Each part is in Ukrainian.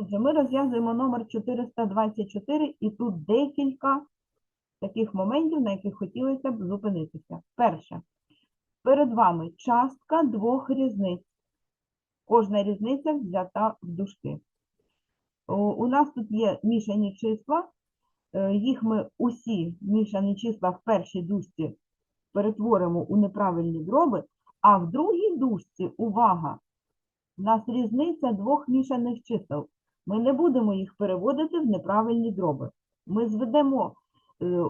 Отже, ми розв'язуємо номер 424, і тут декілька таких моментів, на яких хотілося б зупинитися. Перше. Перед вами частка двох різниць. Кожна різниця взята в дужки. У нас тут є мішані числа. Е, Їх ми усі мішані числа в першій дужці перетворимо у неправильні дроби, а в другій дужці, увага, у нас різниця двох мішаних чисел. Ми не будемо їх переводити в неправильні дроби. Ми зведемо е,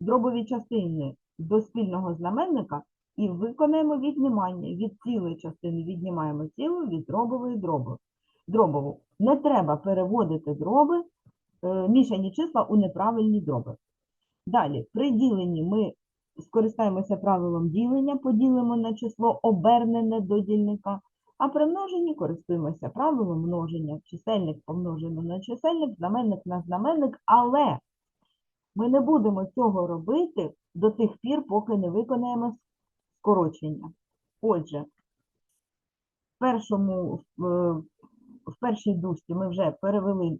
дробові частини до спільного знаменника і виконаємо віднімання. Від цілої частини віднімаємо цілу, від дробової дробу. дробову. Не треба переводити дроби, е, мішані числа у неправильні дроби. Далі, при діленні ми скористаємося правилом ділення, поділимо на число обернене до дільника, а при множенні користуємося правилом множення. Чисельник помножено на чисельник, знаменник на знаменник, але ми не будемо цього робити до тих пір, поки не виконаємо скорочення. Отже, в, першому, в, першій дужці ми вже перевели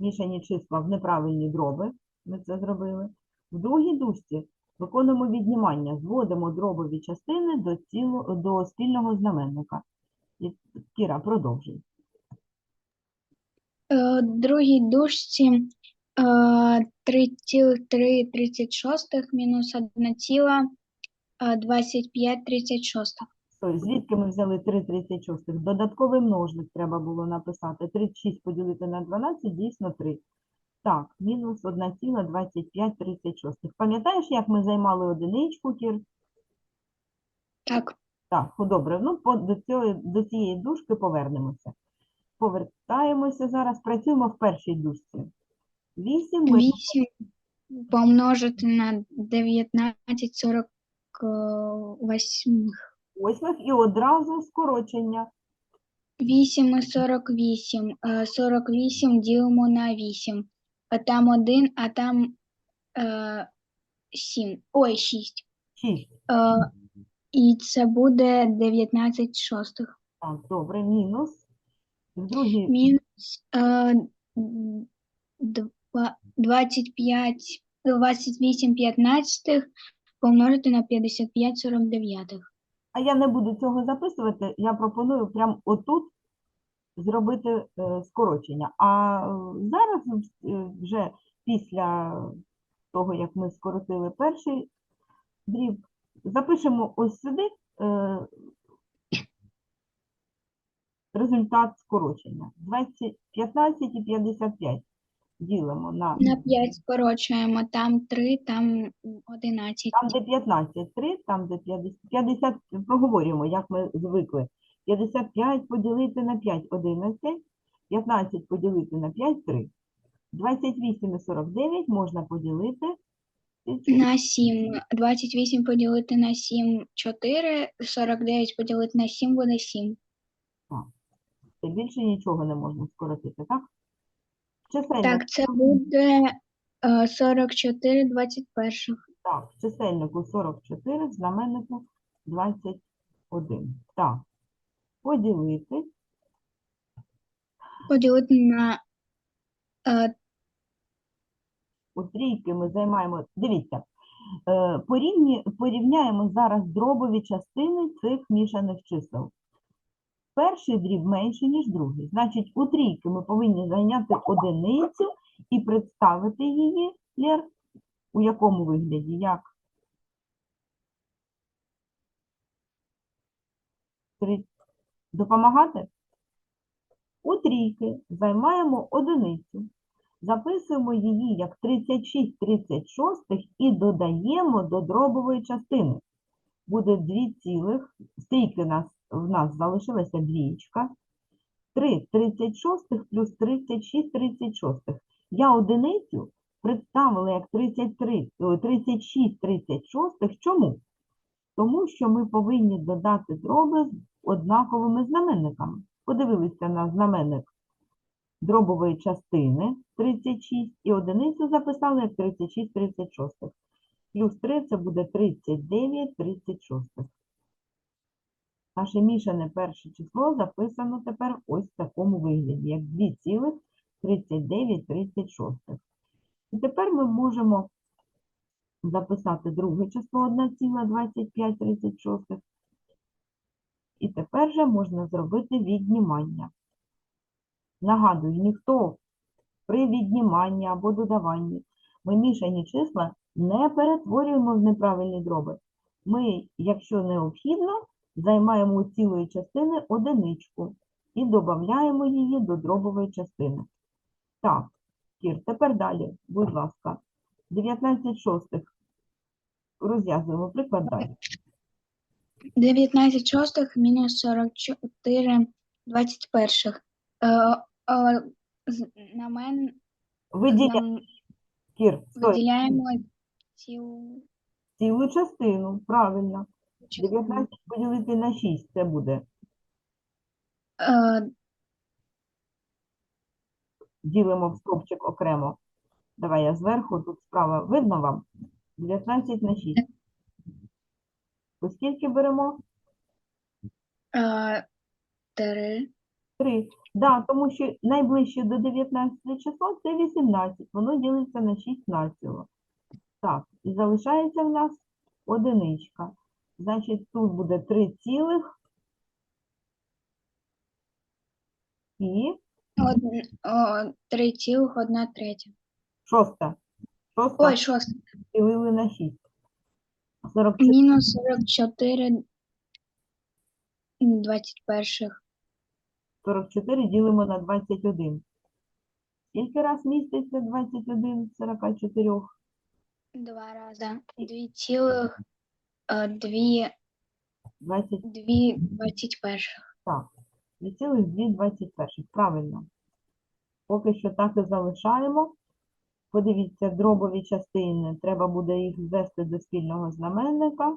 мішані числа в неправильні дроби. Ми це зробили. В другій дужці виконуємо віднімання, зводимо дробові частини до, ціло, до спільного знаменника. І, Кіра, продовжуй. Е, другій дужці е, 3,336 мінус е, 1,2536. Тобто, звідки ми взяли 3,36? Додатковий множник треба було написати. 36 поділити на 12, дійсно 3. Так, мінус 1,2536. Пам'ятаєш, як ми займали одиничку, Кір? Так, Так, ну, добре. Ну, по, до, цього, до цієї дужки повернемося. Повертаємося зараз, працюємо в першій дужці. 8 ми 8 помножити на 19,48. восьмих і одразу скорочення. 8 і 48. Е, 48 ділимо на 8. А там 1, а там е, 7. Ой, 6. 6. Е, і це буде 19 шостих. Так, добре, мінус. В другій Мінус е, два- 25, 28 п'ятнадцятих помножити на 55 49. А я не буду цього записувати, я пропоную прямо отут зробити е, скорочення. А е, зараз е, вже після того, як ми скоротили перший дріб, запишемо ось сюди результат скорочення. 20, 15 і 55 ділимо на На 5 скорочуємо, там 3, там 11. Там, де 15, 3, там, де 50, 50, проговорюємо, як ми звикли. 55 поділити на 5, 11, 15 поділити на 5, 3. 28 і 49 можна поділити. На 7. 28 поділити на 7 4, 49 поділити на 7 буде 7. Це більше нічого не можна скоротити, так? Чисельник, Так, це буде е, 44 21. так, в чисельнику 44, в знаменнику 21. Так, поділити. Поділити на е, У трійки ми займаємо. Дивіться, е, порівні, порівняємо зараз дробові частини цих мішаних чисел. Перший дріб менший, ніж другий. Значить, у трійки ми повинні зайняти одиницю і представити її, Лєр, у якому вигляді? Як? Три. Допомагати? У трійки займаємо одиницю. Записуємо її як 36 36 і додаємо до дробової частини. Буде 2 цілих, стільки в нас залишилася двієчка. 3 36 плюс 36 36. Я одиницю представила як 33, 36 36. Чому? Тому що ми повинні додати дроби однаковими знаменниками. Подивилися на знаменник дробової частини 36 і одиницю записали як 36 36. Плюс 3 це буде 39 36. Наше мішане перше число записано тепер ось в такому вигляді, як 2,3936. І тепер ми можемо записати друге число 1,2536. І тепер же можна зробити віднімання. Нагадую, ніхто при відніманні або додаванні ми мішані числа не перетворюємо в неправильні дроби. Ми, якщо необхідно, займаємо у цілої частини одиничку і додаємо її до дробової частини. Так, Кір, тепер далі, будь ласка. 19 шостих. Розв'язуємо приклад далі. 19 шостих мінус 44 двадцять перших. Е, е, на мен Виділя... нам Кір, стой, виділяємо цілу цілу частину, правильно. частину. 19 поділити на 6 це буде. Е, Ділимо в стовпчик окремо. Давай я зверху, тут справа. Видно вам? 19 на 6. Оскільки беремо? е, три. 3. Да, тому що найближче до 19 число це 18. Воно ділиться на 6 націло. Так, і залишається в нас одиничка. Значить, тут буде 3 цілих і Од, о, три цілих одна третя. шоста. Шоста Ой, шоста. ділили на 6. 44 Мінус 44 двадцять перших. 44 ділимо на 21. Скільки раз міститься 21 з 44? Два рази. Дві цілих е, дві, 20, дві двадцять перших. так. 2,2 21. Правильно. Поки що так і залишаємо. Подивіться, дробові частини. Треба буде їх звести до спільного знаменника.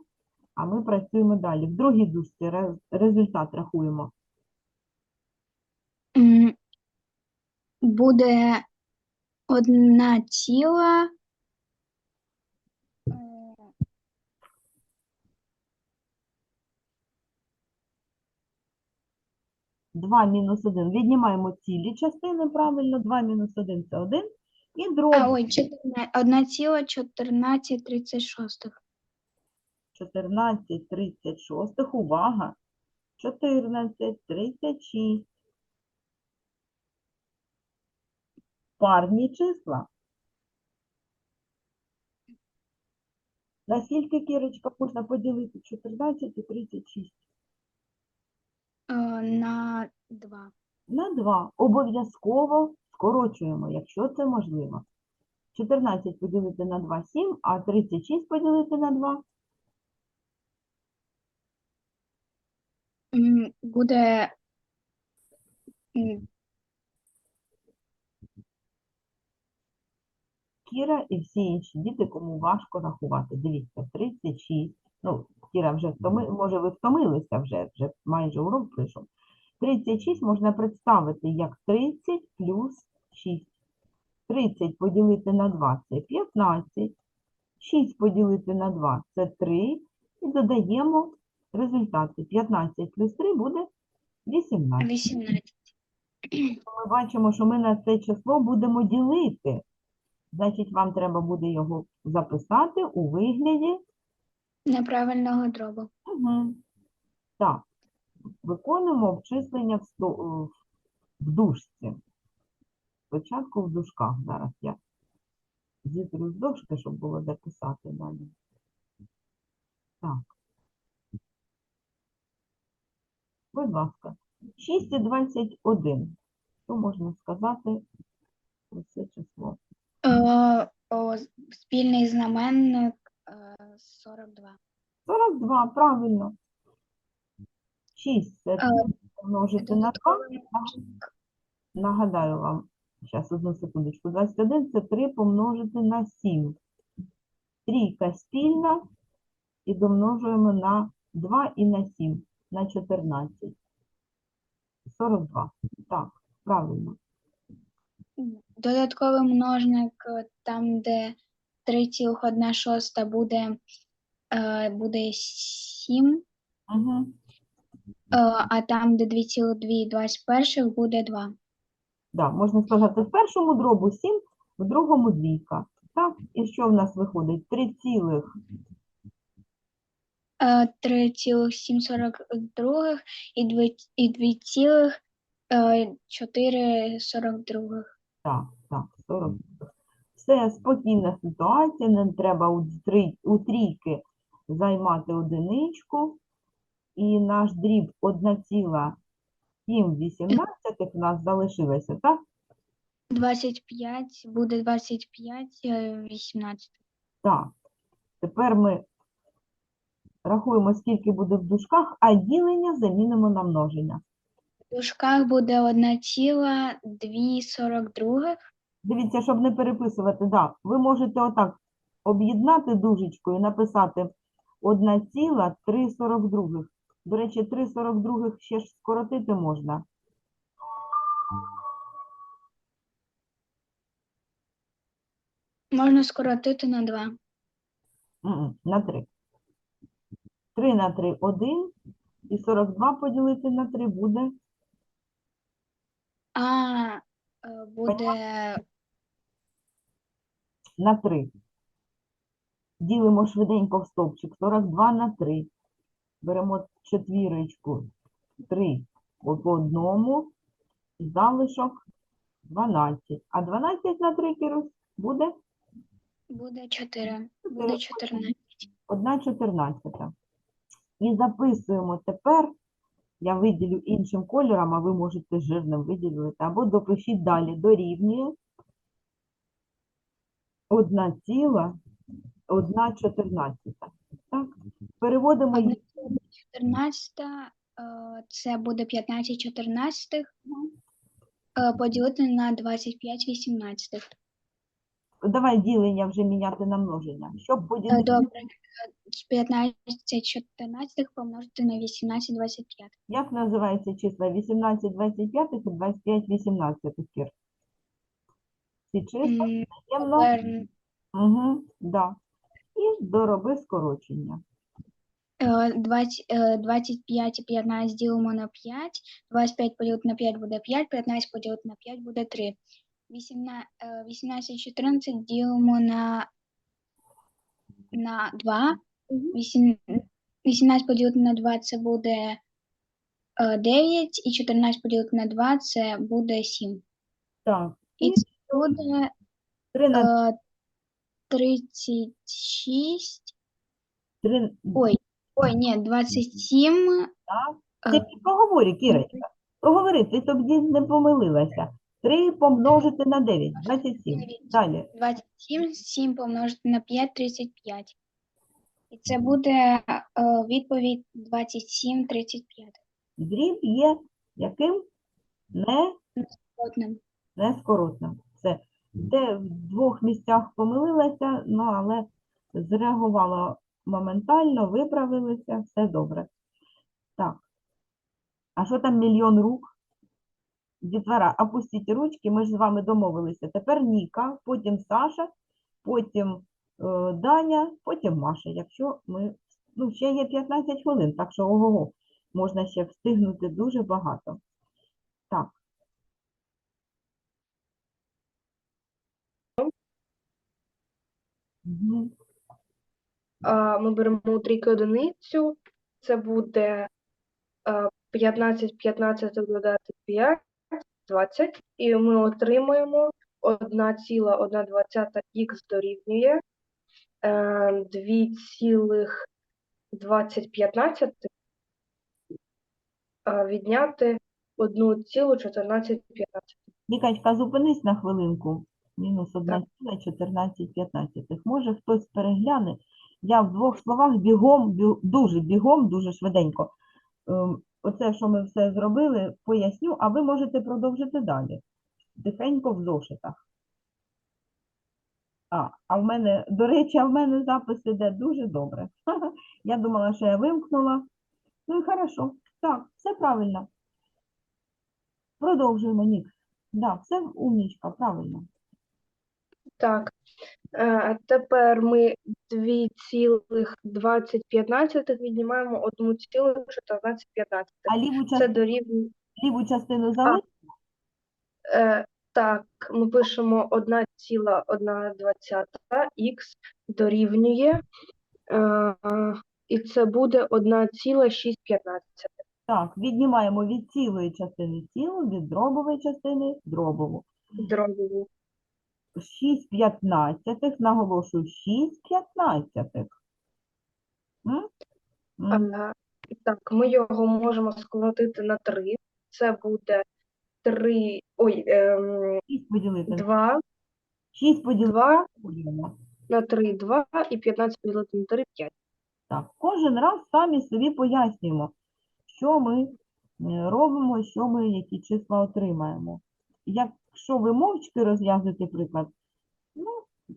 А ми працюємо далі. В другій дужці результат рахуємо. Буде одна ціла. 2 мінус 1. Віднімаємо цілі частини, правильно. 2 мінус 1 – це 1. І А, ой, 14, одна ціла 14 тридцять шостих. 14 36, увага, 14 36. Парні числа. На скільки, Кірочка, можна поділити 14 і 36? Е, На два. На 2. Обов'язково скорочуємо, якщо це можливо. 14 поділити на 2 – 7, а 36 поділити на 2 Буде Кіра і всі інші діти, кому важко рахувати. Дивіться, 36. Ну, Кіра вже втоми... може ви втомилися вже, вже майже урок прийшов. 36 можна представити як 30 плюс 6. 30 поділити на 2 – це 15. 6 поділити на 2 – це 3. І додаємо результати. 15 плюс 3 буде 18. 18. Ми бачимо, що ми на це число будемо ділити. Значить, вам треба буде його записати у вигляді. Неправильного дробу. Угу. Так, виконуємо обчислення в, сто- в дужці. Спочатку в дужках. Зараз я зітру з дошки, щоб було записати далі. Так. Будь ласка. 6 і 21. Що можна сказати про це число? Е, о, спільний знаменник е, 42. 42, правильно. 6 це Е, 3 помножити на 2. Нагадаю вам, зараз одну секундочку. 21 це 3 помножити на 7. Трійка спільна і домножуємо на 2 і на 7, на 14. 42. Так, правильно. Додатковий множник, е, там, де 3,1 шоста буде, е, буде 7. Угу. а там, де 2,2 буде 2. Да, можна сказати, в першому дробу 7, в другому двійка. Так, і що в нас виходить? 3 цілих 3,742 і 2 і е, 2,442. Так, так, 40. Все, спокійна ситуація, не треба у, три, у трійки займати одиничку. І наш дріб 1,718 у нас залишилося, так? 25 буде 25, е, 18. Так. Тепер ми рахуємо, скільки буде в дужках, а ділення замінимо на множення. В дужках буде 1,242. Дивіться, щоб не переписувати, да, ви можете отак об'єднати дужечкою і написати 1,342. До речі, 3,42 ще ж скоротити можна. Можна скоротити на 2. На 3. 3 на 3 – 1. І 42 поділити на 3 буде А е, буде на 3. Ділимо швиденько в стовпчик. 42 на 3. Беремо четвірочку. 3 по одному. І залишок 12. А 12 на 3, Кірусь, буде буде 4. Буде 14. 1 чотирнадцята. І записуємо тепер, я виділю іншим кольором, а ви можете жирним виділити, або допишіть далі, дорівнює 1 ціла, 1 чотирнадцята. Так? Переводимо Одна їх, 14 е, це буде 15 14 е, поділити на 25 18. давай ділення вже міняти на множення. Щоб поділити, Добре, е, 15 14 помножити на 18 25. як називаються числа 18 25 і 25 18, Кір? Ці числа Угу, да. І дороби скорочення. Е, 20, е, 25 і 15 ділимо на 5, 25 поділити на 5 буде 5, 15 поділити на 5 буде 3. 18, е, 18 14 ділимо на, на 2, Вісім- 18 поділити на 2 це буде е, 9, і 14 поділити на 2 це буде 7. Так, І це буде 3 на е, 36, 3. ой, ой, ні, 27, Ти е, проговорюй, Кірочка. Проговори, ти тобі не помилилася. 3 помножити на 9, 27. Далі. 27, 7 помножити на 5, 35. І це буде е, відповідь 27, 35. Дріб є яким? Не, Одним. нескоротним. Все. Де в двох місцях помилилася, ну, але зреагувала моментально, виправилися, все добре. Так. А що там мільйон рук? Дітвора, опустіть ручки, ми ж з вами домовилися. Тепер Ніка, потім Саша, потім е, Даня, потім Маша. Якщо ми. Ну, ще є 15 хвилин, так що ого, можна ще встигнути дуже багато. Так. Мгм. Ми беремо у трійки одиницю, це буде а, 15, 15 додати 5, 20, і ми отримаємо 1,120х дорівнює е, 2,2015 а, відняти 1,1415. Нікачка, зупинись на хвилинку. Мінус 1,1415. Може хтось перегляне. Я в двох словах бігом, бю- дуже бігом, дуже швиденько. Ем, Оце, що ми все зробили, поясню, а ви можете продовжити далі. Тихенько в зошитах. А, а в мене, до речі, а в мене запис іде дуже добре. Я думала, що я вимкнула. Ну і хорошо. Так, все правильно. Продовжуємо, Нік. Да, все умнічка, правильно. Так. Е, тепер ми 2,20 віднімаємо 1,14. А ліву, Це частину, дорівнює. ліву частину залишимо? Е, так, ми пишемо 1,1 х дорівнює. Е, і це буде 1,615. Так, віднімаємо від цілої частини цілу, від дробової частини дробову. Дробову. 6 п'ятнадцятих, наголошую, 6 п'ятнадцятих. М? М, так, ми його можемо скоротити на 3. Це буде 3, ой, ем, 6 поділити. на 2, 6 поділити 2 будемо. на 3, 2 і 15 поділити на 3, 5. Так, кожен раз самі собі пояснюємо, що ми е, робимо, що ми, які числа отримаємо. Якщо ви мовчки розв'язуєте приклад, ну,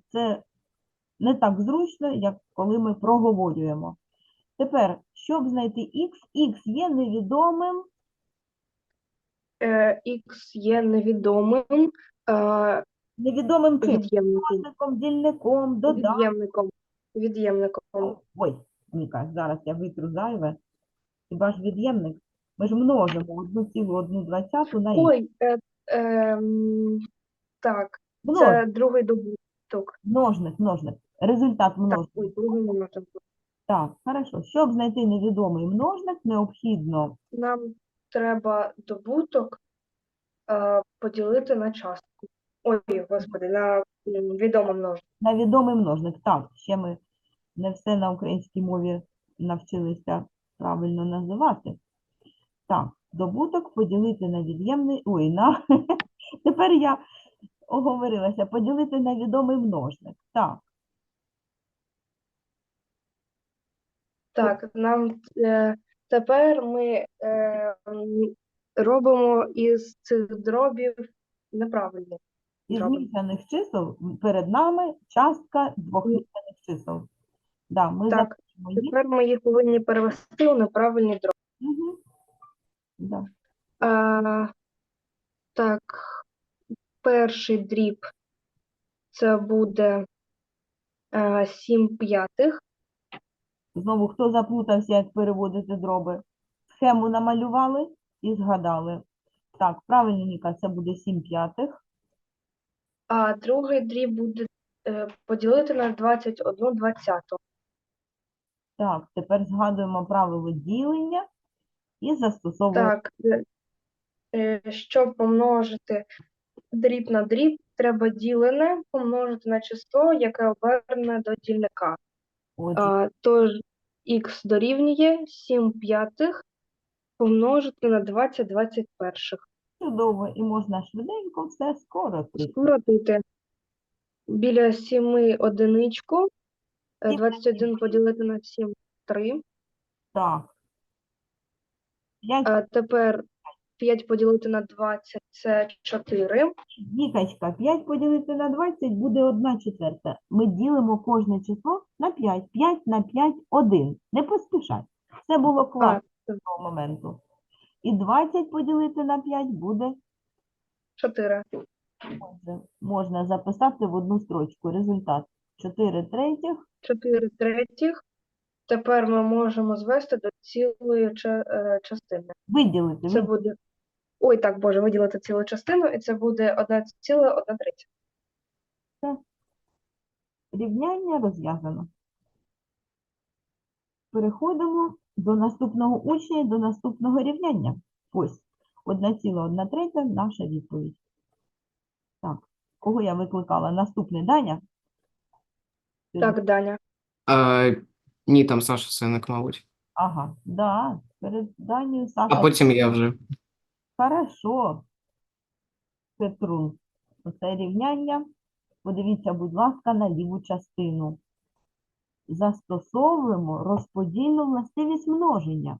це не так зручно, як коли ми проговорюємо. Тепер, щоб знайти х, х є невідомим, Е, Х є невідомим е, невідомим чим? від'ємником. Множником, дільником, додатком. Від'ємником. Від'ємником. Ой, Ніка, зараз я витру зайве. Хіба ж від'ємник? Ми ж множимо одну цілу одну двадцяту на х. Ой, е, ем, так, це другий добуток. множник, множник. Результат Так, множник. ой, другий множник. Так, хорошо. Щоб знайти невідомий множник, необхідно Нам треба добуток е, поділити на частку. Ой, господи, на м, відомий множник. на відомий множник. Так, ще ми не все на українській мові навчилися правильно називати. Так, добуток поділити на від'ємний, ой, на, тепер я оговорилася, поділити на відомий множник. Так, Так, нам е, тепер ми е, робимо із цих дробів неправильні. із Добре. мішаних чисел перед нами частка двох мішаних чисел. Да, ми Так, запишемо їх. Тепер ми їх повинні перевести у неправильні дроби. Мгм. Да. А, так, перший дріб це буде е, 7 п'ятих. Знову, хто заплутався, як переводити дроби? Схему намалювали і згадали. Так, правильно, Ніка, це буде 7 п'ятих. А другий дріб буде е, поділити на 21 двадцяту. Так, тепер згадуємо правило ділення і застосовуємо. Так, е, е, щоб помножити дріб на дріб, треба ділене помножити на число, яке обернене до дільника. А, тож х дорівнює 7 п'ятих помножити на 20 21. чудово, і можна швиденько все скоротити. Скоротити. Біля 7 одиничку, е, 21 поділити на 7 – 3. Так. 5 А тепер 5 поділити на 20 – це 4. Вікачка, 5 поділити на 20 буде 1 четверта. Ми ділимо кожне число на 5. 5 на 5 – 1. Не поспішай. Це було класно до того моменту. І 20 поділити на 5 буде, 4. отже, можна записати в одну строчку. Результат 4 третіх. 4 третіх. Тепер ми можемо звести до цілої ча- е, частини. Виділити. Це від- буде. Ой, так, Боже, виділити цілу частину, і це буде 1,1 третя. Рівняння розв'язано. Переходимо до наступного учня і до наступного рівняння. Ось, 1,1 третя наша відповідь. Так, кого я викликала? Наступний Даня? Так, Даня. А, ні, там Саша Синик, мабуть. Ага, да, перед Данією А Саша. потім я вже. Хорошо. Петрун. Оце рівняння. Подивіться, будь ласка, на ліву частину. Застосовуємо розподільну властивість множення,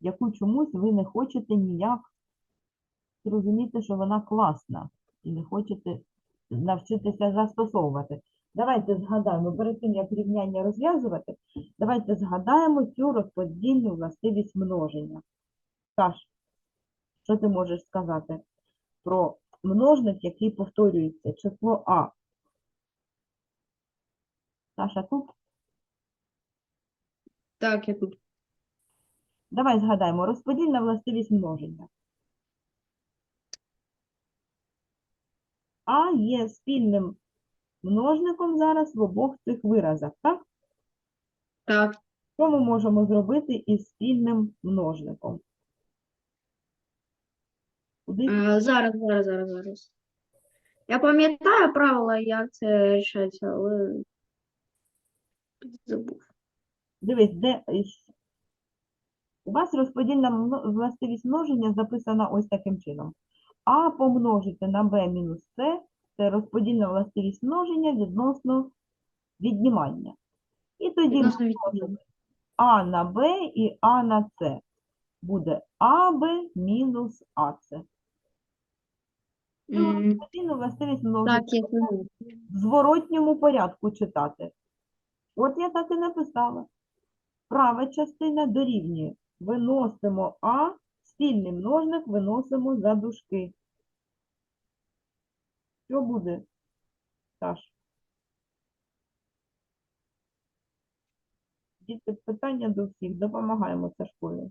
яку чомусь ви не хочете ніяк зрозуміти, що вона класна, і не хочете навчитися застосовувати. Давайте згадаємо, перед тим, як рівняння розв'язувати, давайте згадаємо цю розподільну властивість множення. Саш, що ти можеш сказати про множник, який повторюється, число А? Саша тут? Так, я тут. Давай згадаємо. Розподільна властивість множення. А є спільним множником зараз в обох цих виразах, так? Так. Що ми можемо зробити із спільним множником? Куди? Е, Зараз, зараз, зараз, зараз. Я пам'ятаю правила, як це рішається, але забув. Дивись, де у вас розподільна мно- властивість множення записана ось таким чином. А помножити на b мінус c – це розподільна властивість множення відносно віднімання. І тоді Відносно віднімання. а на b і а на c. Буде аб мінус. Цю М, розподільну властивість множення Так, я знаю. в зворотньому порядку читати. От я так і написала. Права частина дорівнює. Виносимо А, спільний множник виносимо за дужки. Що буде, Саш? Діти, питання до всіх. Допомагаємо Сашкові.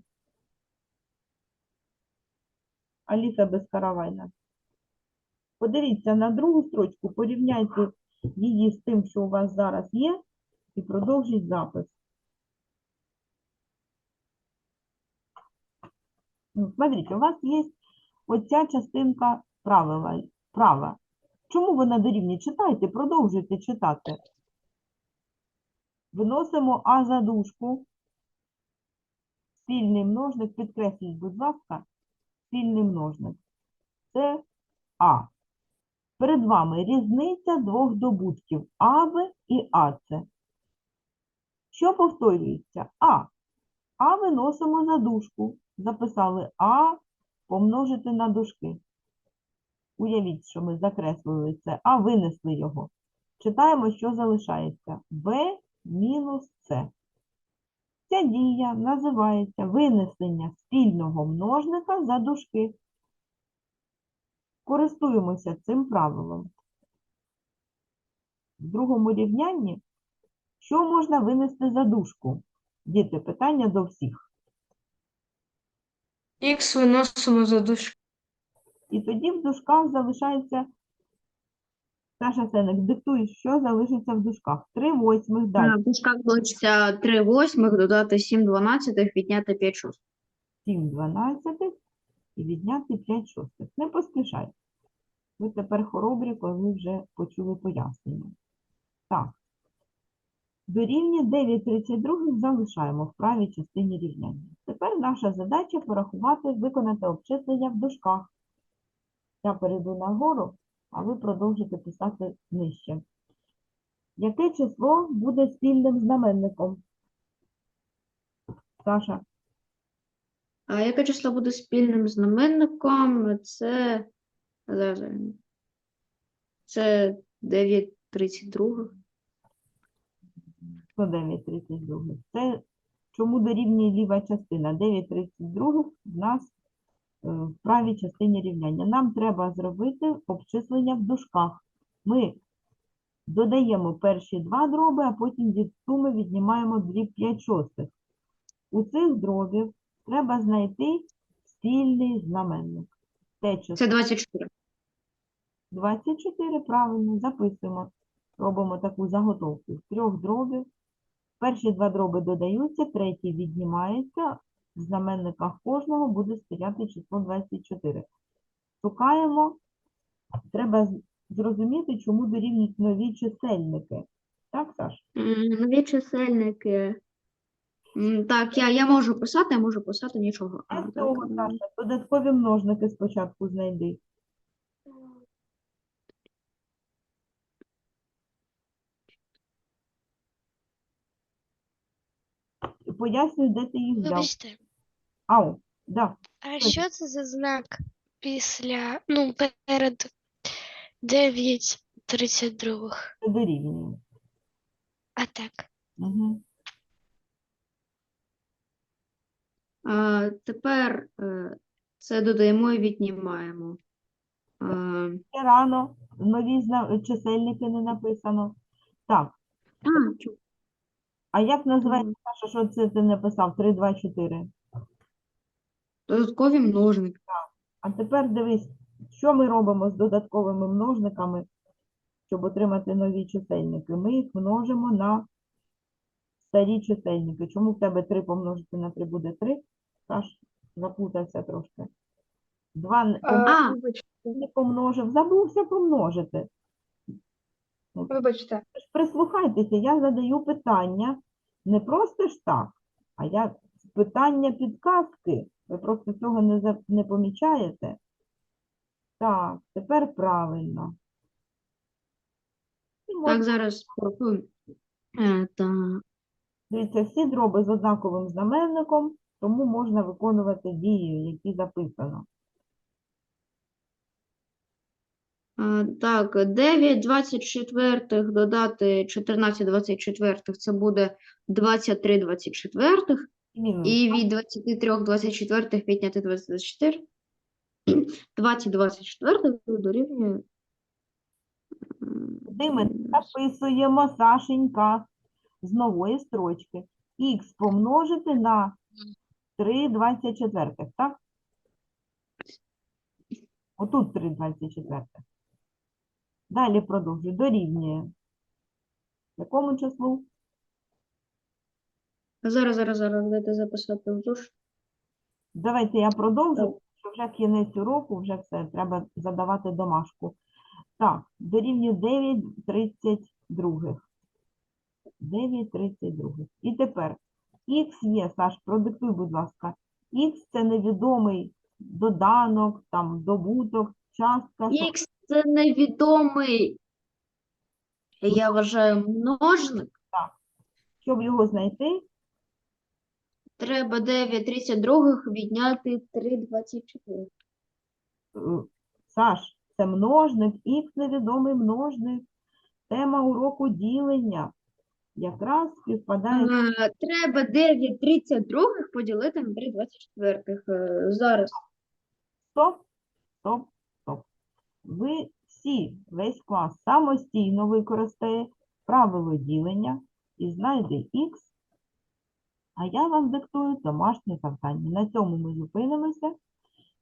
Аліса Безкаравайна. Подивіться на другу строчку, порівняйте її з тим, що у вас зараз є, і продовжіть запис. Смотрите, у вас є оця частинка правила, права. Чому вона дорівнює? Читайте, продовжуйте читати. Виносимо А за дужку. Спільний множник, підкресліть, будь ласка, спільний множник. Це А. Перед вами різниця двох добутків АБ і АЦ. Що повторюється? А. А виносимо за дужку. Записали А помножити на дужки. Уявіть, що ми закреслили це, а винесли його. Читаємо, що залишається. Б мінус С. Ця дія називається винесення спільного множника за дужки. Користуємося цим правилом. В другому рівнянні, що можна винести за дужку? Діти, питання до всіх. Х виносимо за дужки. І тоді в дужках залишається, Саша Сеник, диктуй, що залишиться в дужках. 3 восьмих далі. В дужках залишиться 3 восьмих, додати 7 дванадцятих, відняти 5 шостих. 7 дванадцятих і відняти 5 шостих. Не поспішайте. Ви тепер хоробрі, коли вже почули пояснення. Так. Дорівнює 9,32 залишаємо в правій частині рівняння. Тепер наша задача порахувати, виконати обчислення в дужках. Я перейду нагору, а ви продовжите писати нижче. Яке число буде спільним знаменником? Саша. А яке число буде спільним знаменником? Це. Це 9,32. 109,32. Це чому дорівнює ліва частина? 9,32 в нас в правій частині рівняння. Нам треба зробити обчислення в дужках. Ми додаємо перші два дроби, а потім від суми віднімаємо дріб 5 шостих. У цих дробів треба знайти спільний знаменник. Те число Це 24. 24, правильно, записуємо. Робимо таку заготовку з трьох дробів. Перші два дроби додаються, третій віднімається. В знаменниках кожного буде стояти число 24. Шукаємо. Треба зрозуміти, чому дорівнюють нові чисельники. Так, Саш? Нові чисельники. М, Так, я, я можу писати, я можу писати нічого. А, Для так, цього, Саша, додаткові множники спочатку знайди. Пояснюй, де ти їх взяв. Вибачте, Ау, да. а що це за знак після, ну, перед 9.32? Це дорівнює. А так. Угу. А, тепер е, це додаємо і віднімаємо. А, Ще рано, нові зна- чисельники не написано. Так, А, чу. А як називається, Саша, що це ти написав? 3, 2, 4. Додаткові множники. А тепер дивись, що ми робимо з додатковими множниками, щоб отримати нові чисельники. Ми їх множимо на старі чисельники. Чому в тебе 3 помножити на 3 буде 3? Саш, заплутався трошки. 2 А, помножив, забувся помножити. Вибачте. Прислухайтеся, я задаю питання не просто ж так, а я питання підказки. Ви просто цього не, за- не помічаєте. Так, тепер правильно. І можна- Так, зараз. Е, Так. Дивіться, всі дроби з однаковим знаменником, тому можна виконувати дії, які записано. Е, Так, 9 24 додати 14 24 це буде 23 24. І мінус. І від 23 24 підняти 20 24. 20 24 дорівнює. Куди ми записуємо, Сашенька, з нової строчки. Х помножити на 3 24, так? Отут 3 24. Далі продовжую. Дорівнює. Якому числу? Зараз, зараз, зараз дайте записати в зошит. Давайте я продовжу, що вже кінець уроку, вже все, треба задавати домашку. Так, дорівнює 9 32. 9 32. І тепер х є, Саш, продиктуй, будь ласка. Х це невідомий доданок, там, добуток, частка. Х це невідомий. Я вважаю множник. Щоб його знайти, Треба 9 32 відняти 3 24. е, Саш, це множник, х невідомий множник. Тема уроку ділення. Якраз співпадає Е, Треба 9 32 поділити на 3 24. Е, Зараз. Стоп, стоп. Ви всі, весь клас, самостійно використає правило ділення і знайде х, а я вам диктую домашнє завдання. На цьому ми зупинимося.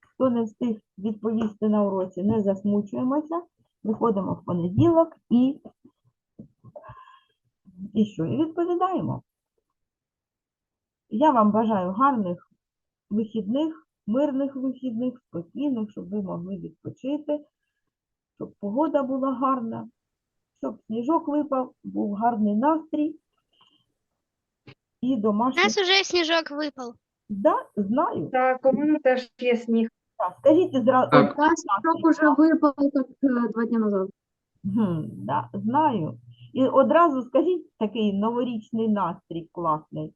Хто не встиг відповісти на уроці, не засмучуємося. Виходимо в понеділок і, і що? І відповідаємо. Я вам бажаю гарних вихідних, мирних вихідних, спокійних, щоб ви могли відпочити, щоб погода була гарна, щоб сніжок випав, був гарний настрій. І У домашній. нас уже снежок выпал. Да, знаю. Так, у мене теж є сніг. Так, Скажіть зразу. Так. Срок уже випав як е, два дні назад. да, знаю. І одразу скажіть такий новорічний настрій класний.